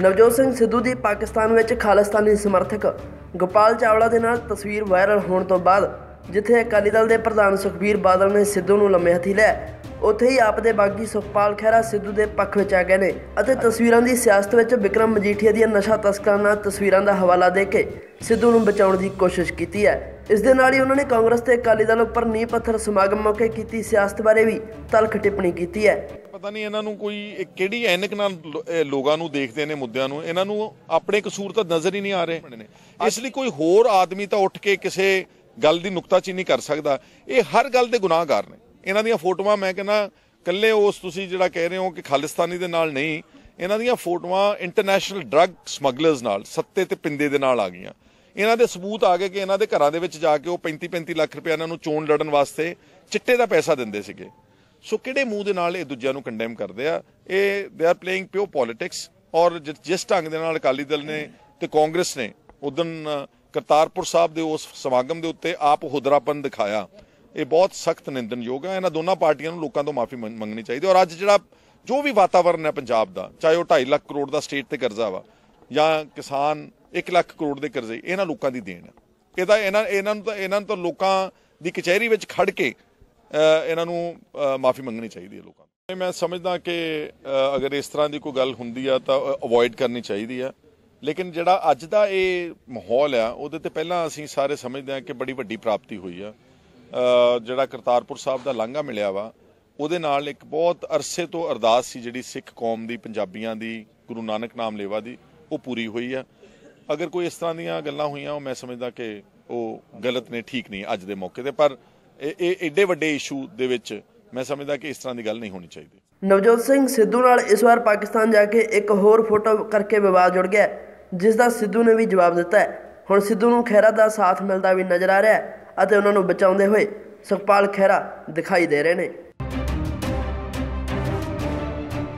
ਨਵਜੋਤ ਸਿੰਘ ਸਿੱਧੂ ਦੀ ਪਾਕਿਸਤਾਨ ਵਿੱਚ ਖਾਲਿਸਤਾਨੀ ਸਮਰਥਕ ਗੋਪਾਲ ਚਾਵਲਾ ਦੇ ਨਾਲ ਤਸਵੀਰ ਵਾਇਰਲ ਹੋਣ ਤੋਂ ਬਾਅਦ ਜਿੱਥੇ ਅਕਾਲੀ ਦਲ ਦੇ ਪ੍ਰਧਾਨ ਸੁਖਬੀਰ ਬਾਦਲ ਨੇ ਸਿੱਧੂ ਨੂੰ ਲੰਮੇ ਹੱਥੀ ਲਿਆ, ਉੱਥੇ ਹੀ ਆਪ ਦੇ ਬਾਗੀ ਸੁਖਪਾਲ ਖਹਿਰਾ ਸਿੱਧੂ ਦੇ ਪੱਖ ਵਿੱਚ ਆ ਗਏ ਨੇ ਅਤੇ ਤਸਵੀਰਾਂ ਦੀ ਸਿਆਸਤ ਵਿੱਚ ਵਿਕਰਮ ਮਜੀਠੀਆ ਦੀਆਂ ਨਸ਼ਾ ਤਸਕਰਾਂ ਨਾਲ ਤਸਵੀਰਾਂ ਦਾ ਹਵਾਲਾ ਦੇ ਕੇ ਸਿੱਧੂ ਨੂੰ ਬਚਾਉਣ ਦੀ ਕੋਸ਼ਿਸ਼ ਕੀਤੀ ਹੈ। ਇਸ ਦੇ ਨਾਲ ਹੀ ਉਹਨਾਂ ਨੇ ਕਾਂਗਰਸ ਤੇ ਅਕਾਲੀ ਦਲ ਉੱਪਰ ਨੀਂਹ ਪੱਥਰ ਸਮਾਗਮ ਮੌਕੇ ਕੀਤੀ, ਸਿਆਸਤ ਬਾਰੇ ਵੀ ਤਲਖ ਟਿੱਪਣੀ ਕੀਤੀ ਹੈ। ਪਤਾ ਨਹੀਂ ਇਹਨਾਂ ਨੂੰ ਕੋਈ ਕਿਹੜੀ ਐਨਕ ਨਾਲ ਲੋਕਾਂ ਨੂੰ ਦੇਖਦੇ ਨੇ ਮੁੱਦਿਆਂ ਨੂੰ, ਇਹਨਾਂ ਨੂੰ ਆਪਣੇ ਕਸੂਰ ਤਾਂ ਨਜ਼ਰ ਹੀ ਨਹੀਂ ਆ ਰਹੇ ਇਸ ਲਈ ਕੋਈ ਹੋਰ ਆਦਮੀ ਤਾਂ ਉੱਠ ਕੇ ਕਿਸੇ ਗੱਲ ਦੀ ਨੁਕਤਾਚੀਨੀ ਕਰ ਸਕਦਾ। ਇਹ ਹਰ ਗੱਲ ਦੇ ਗੁਨਾਹਗਾਰ ਨੇ। ਇਹਨਾਂ ਦੀਆਂ ਫੋਟੋਆਂ ਮੈਂ ਕਹਿੰਦਾ ਕੱਲੇ ਉਸ ਤੁਸੀਂ ਜਿਹੜਾ ਕਹਿ ਰਹੇ ਹੋ ਕਿ ਖਾਲਿਸਤਾਨੀ ਦੇ ਨਾਲ ਨਹੀਂ, ਇਹਨਾਂ ਦੀਆਂ ਫੋਟੋਆਂ ਇੰਟਰਨੈਸ਼ਨਲ ਡਰੱਗ ਸਮਗਲਰਸ ਨਾਲ, ਸੱਤੇ ਤੇ ਪਿੰਦੇ ਦੇ ਨਾਲ ਆ ਗਈਆਂ। ਇਹਨਾਂ ਦੇ ਸਬੂਤ ਆ ਗਏ ਕਿ ਇਹਨਾਂ ਦੇ ਘਰਾਂ ਦੇ ਵਿੱਚ ਜਾ ਕੇ ਉਹ 35 35 ਲੱਖ ਰੁਪਏ ਇਹਨਾਂ ਨੂੰ ਚੋਣ ਲੜਨ ਵਾਸਤੇ ਚਿੱਟੇ ਦਾ ਪੈਸਾ ਦਿੰਦੇ ਸੀਗੇ। ਸੋ ਕਿਹੜੇ ਮੂੰਹ ਦੇ ਨਾਲ ਇਹ ਦੂਜਿਆਂ ਨੂੰ ਕੰਡੈਮ ਕਰਦੇ ਆ? ਇਹ ਦੇ ਆਰ ਪਲੇਇੰਗ ਪਿਓ ਪੋਲਿਟਿਕਸ ਔਰ ਜਿ- ਜਿਸ ਢੰਗ ਦੇ ਨਾਲ ਅਕਾਲੀ ਦਲ ਨੇ ਤੇ ਕਾਂਗਰਸ ਨੇ ਉਦੋਂ ਕਰਤਾਰਪੁਰ ਸਾਹਿਬ ਦੇ ਉਸ ਸਮਾਗਮ ਦੇ ਉੱਤੇ ਆਪ ਹੁਦਰਾਪਨ ਦਿਖਾਇਆ। ਇਹ ਬਹੁਤ ਸਖਤ ਨਿੰਦਨਯੋਗ ਹੈ ਇਹਨਾਂ ਦੋਨਾਂ ਪਾਰਟੀਆਂ ਨੂੰ ਲੋਕਾਂ ਤੋਂ ਮਾਫੀ ਮੰਗਣੀ ਚਾਹੀਦੀ ਔਰ ਅੱਜ ਜਿਹੜਾ ਜੋ ਵੀ ਵਾਤਾਵਰਣ ਹੈ ਪੰਜਾਬ ਦਾ, ਚਾਹੇ ਉਹ 2.5 ਲੱਖ ਕਰੋੜ ਦਾ ਸਟੇਟ ਤੇ ਕਰਜ਼ਾ ਵਾ ਜਾਂ ਕਿਸਾਨ 1 ਲੱਖ ਕਰੋੜ ਦੇ ਕਰਜ਼ੇ, ਇਹਨਾਂ ਲੋਕਾਂ ਦੀ ਦੇਣ। ਹੈ ਇਹਦਾ ਇਹਨਾਂ ਇਹਨਾਂ ਨੂੰ ਤਾਂ, ਇਹਨਾਂ ਨੂੰ ਤਾਂ ਲੋਕਾਂ ਦੀ ਕਚਹਿਰੀ ਵਿੱਚ ਖੜ ਕੇ ਇਹਨਾਂ ਨੂੰ ਮਾਫੀ ਮੰਗਣੀ ਚਾਹੀਦੀ ਹੈ ਲੋਕਾਂ ਨੂੰ। ਮੈਂ ਸਮਝਦਾ ਕਿ ਅਗਰ ਇਸ ਤਰ੍ਹਾਂ ਦੀ ਕੋਈ ਗੱਲ ਹੁੰਦੀ ਆ ਤਾਂ ਅਵੋਇਡ ਕਰਨੀ ਚਾਹੀਦੀ ਆ। ਲੇਕਿਨ ਜਿਹੜਾ ਅੱਜ ਦਾ ਇਹ ਮਾਹੌਲ ਆ, ਉਹਦੇ ਤੇ ਪਹਿਲਾਂ ਅਸੀਂ ਸਾਰੇ ਸਮਝਦੇ ਹਾਂ ਕਿ ਬੜੀ ਵੱਡੀ ਪ੍ਰਾਪਤੀ ਹੋਈ ਆ। ਜਿਹੜਾ ਕਰਤਾਰਪੁਰ ਸਾਹਿਬ ਦਾ ਲਾਂਘਾ ਮਿਲਿਆ ਵਾ, ਉਹਦੇ ਨਾਲ ਇੱਕ ਬਹੁਤ ਅਰਸੇ ਤੋਂ ਅਰਦਾਸ ਸੀ ਜਿਹੜੀ ਸਿੱਖ ਕੌਮ ਦੀ, ਪੰਜਾਬੀਆਂ ਦੀ, ਗੁਰੂ ਨਾਨਕ ਨਾਮ ਲੇਵਾ ਦੀ, ਉਹ ਪੂਰੀ ਹੋਈ ਆ। ਅਗਰ ਕੋਈ ਇਸ ਤਰ੍ਹਾਂ ਦੀਆਂ ਗੱਲਾਂ ਹੋਈਆਂ, ਉਹ ਮੈਂ ਸਮਝਦਾ ਕਿ ਉਹ ਗਲਤ ਨੇ, ਠੀਕ ਨਹੀਂ ਅੱਜ ਦੇ ਮੌਕੇ ਤੇ। ਪਰ ਇਹ ਏਡੇ ਵੱਡੇ ਇਸ਼ੂ ਦੇ ਵਿੱਚ ਮੈਂ ਸਮਝਦਾ ਕਿ ਇਸ ਤਰ੍ਹਾਂ ਦੀ ਗੱਲ ਨਹੀਂ ਹੋਣੀ ਚਾਹੀਦੀ। ਨਵਜੋਤ ਸਿੰਘ ਸਿੱਧੂ ਨਾਲ ਇਸ ਵਾਰ ਪਾਕਿਸਤਾਨ ਜਾ ਕੇ ਇੱਕ ਹੋਰ ਫੋਟੋ ਕਰਕੇ ਵਿਵਾਦ ਜੁੜ ਗਿਆ ਜਿਸ ਦਾ ਸਿੱਧੂ ਨੇ ਵੀ ਜਵਾਬ ਦਿੱਤਾ ਹੈ। ਹੁਣ ਸਿੱਧੂ ਨੂੰ ਖਹਿਰਾ ਦਾ ਸਾਥ ਮਿਲਦਾ ਵੀ ਨਜ਼ਰ ਆ ਰਿਹਾ ਹੈ ਅਤੇ ਉਹਨਾਂ ਨੂੰ ਬਚਾਉਂਦੇ ਹੋਏ ਸੁਖਪਾਲ ਖਹਿਰਾ ਦਿਖਾਈ ਦੇ ਰਹੇ ਨੇ।